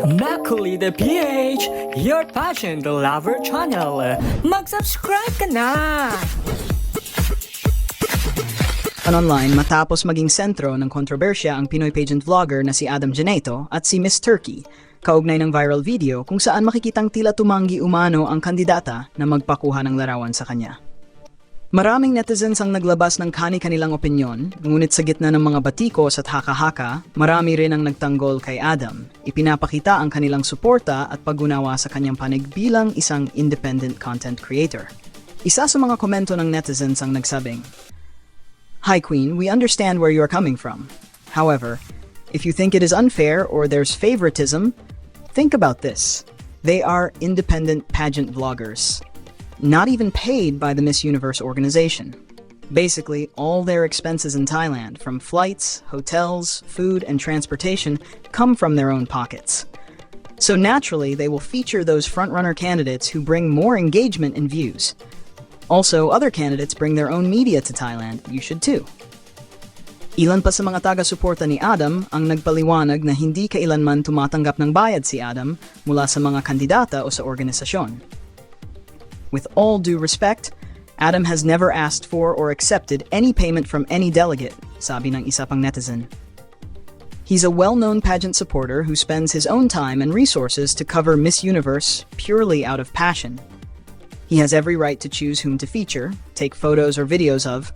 Makuli the PH, your passion the lover channel. Mag-subscribe ka na! online matapos maging sentro ng kontrobersya ang Pinoy pageant vlogger na si Adam Janeto at si Miss Turkey, kaugnay ng viral video kung saan makikitang tila tumanggi umano ang kandidata na magpakuha ng larawan sa kanya. Maraming netizens ang naglabas ng kani-kanilang opinyon, ngunit sa gitna ng mga batikos at haka-haka, marami rin ang nagtanggol kay Adam. Ipinapakita ang kanilang suporta at paggunawa sa kanyang panig bilang isang independent content creator. Isa sa mga komento ng netizens ang nagsabing, Hi, Queen, we understand where you are coming from. However, if you think it is unfair or there's favoritism, think about this. They are independent pageant vloggers, not even paid by the Miss Universe organization. Basically, all their expenses in Thailand, from flights, hotels, food, and transportation, come from their own pockets. So naturally, they will feature those frontrunner candidates who bring more engagement and views. Also, other candidates bring their own media to Thailand. You should too. Ilan pa sa mga taga-suporta ni Adam ang nagpaliwanag na hindi kailanman tumatanggap ng bayad si Adam mula sa mga kandidata o sa organisasyon. With all due respect, Adam has never asked for or accepted any payment from any delegate, sabi ng isa pang netizen. He's a well-known pageant supporter who spends his own time and resources to cover Miss Universe purely out of passion. He has every right to choose whom to feature, take photos or videos of.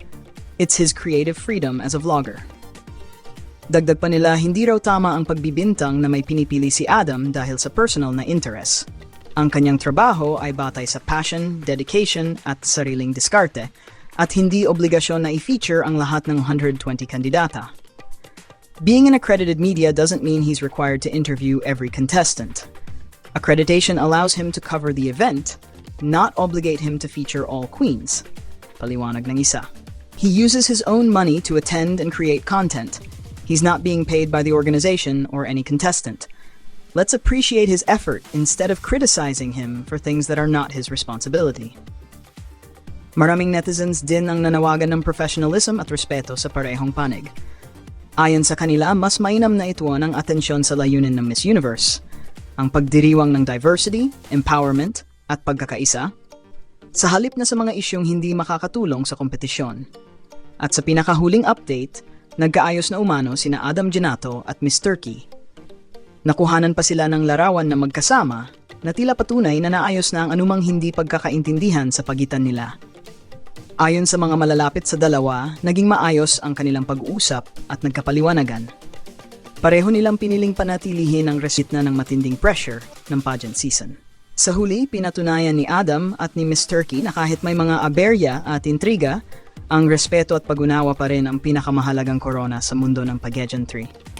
It's his creative freedom as a vlogger. Dagdag pa nila, hindi raw tama ang pagbibintang na may pinipili si Adam dahil sa personal na interest. Ang kanyang trabaho ay batay sa passion, dedication at sariling diskarte, at hindi obligasyon na i-feature ang lahat ng 120 kandidata. Being an accredited media doesn't mean he's required to interview every contestant. Accreditation allows him to cover the event, not obligate him to feature all queens. Paliwanag ng isa. He uses his own money to attend and create content. He's not being paid by the organization or any contestant. Let's appreciate his effort instead of criticizing him for things that are not his responsibility. Maraming netizens din ang nanawagan ng professionalism at respeto sa parehong panig. Ayon sa kanila, mas mainam na ituon ang atensyon sa layunin ng Miss Universe, ang pagdiriwang ng diversity, empowerment, at pagkakaisa, sa halip na sa mga isyong hindi makakatulong sa kompetisyon. At sa pinakahuling update, nagkaayos na umano sina Adam Genato at Miss Turkey. Nakuhanan pa sila ng larawan na magkasama na tila patunay na naayos na ang anumang hindi pagkakaintindihan sa pagitan nila. Ayon sa mga malalapit sa dalawa, naging maayos ang kanilang pag-uusap at nagkapaliwanagan. Pareho nilang piniling panatilihin ang resitna ng matinding pressure ng pageant season. Sa huli, pinatunayan ni Adam at ni Miss Turkey na kahit may mga aberya at intriga, ang respeto at pag-unawa pa rin ang pinakamahalagang korona sa mundo ng pageantry.